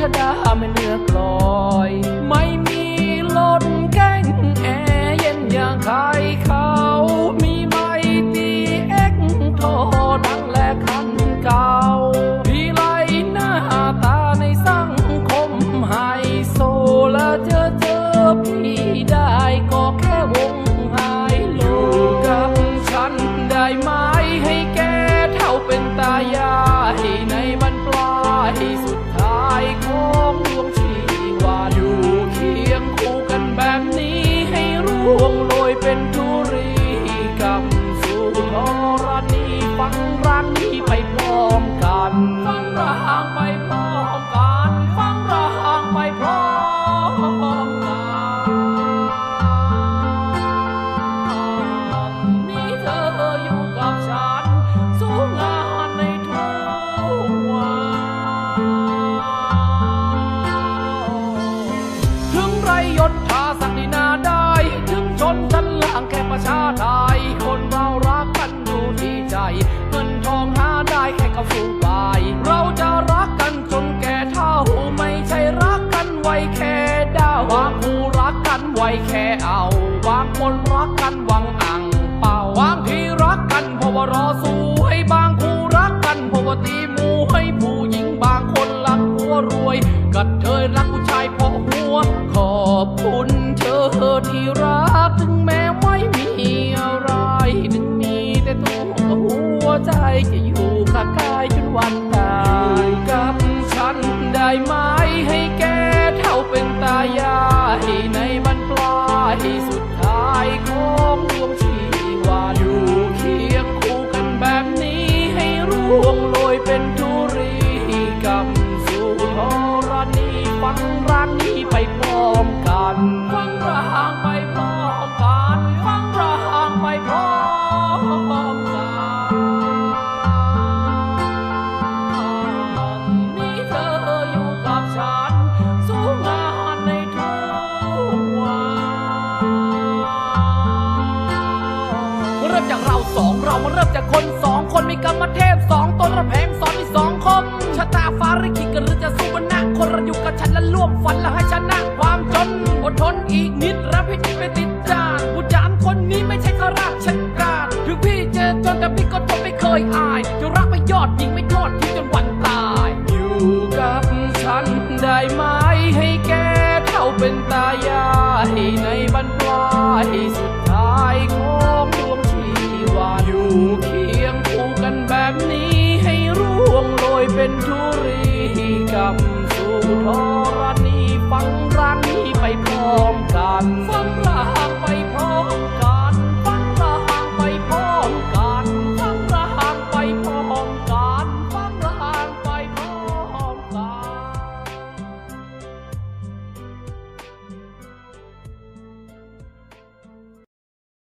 ชดาไม่เนื้อกลอย ไม่ เป็นทุรีกับสู่ธรณีฟังรักที่ไปพร้อมกันฟังรังไปพร้อม ล่างแค่ประชาไทยคนเรารักกันอยู่ที่ใจ เงินทองหาได้แค่กับสู้ไปเราจะรักกันจนแก่เท่าไม่ใช่รักกันไว้แค่ดาวบางคู่รักกันไว้แค่เอาบางคนรักกันหวังอ่างเป่าบางที่รักกันเพราะว่ารอสู้ให้บางคู่รักกันเพราะว่าตีมูให้ผู้หญิงบางคนรักหัวรวยกัดเธอรักผู้ชายเพราะหัวขอบคุณเธอที่รักถึงแม้ รัก ลองเรามาเริ่มจากคนสองคนมีกรรมเทพสองตนระแพงสอนอีกสองคมชะตาฟ้าริขิตกันหรือจะสู้บนหน้าคนระยู่กับฉันและร่วมฝันและให้ชนะความจนอดทนอีกนิดรับพิจิตไปติดจานผู้จานคนนี้ไม่ใช่ข้าราชการถึงพี่เจอจนแต่พี่ก็ทนไม่เคยอายจะรักไม่ยอดยิงไม่ทอดทิ้งจนวันตาย อยู่กับฉันได้ไหม Oh.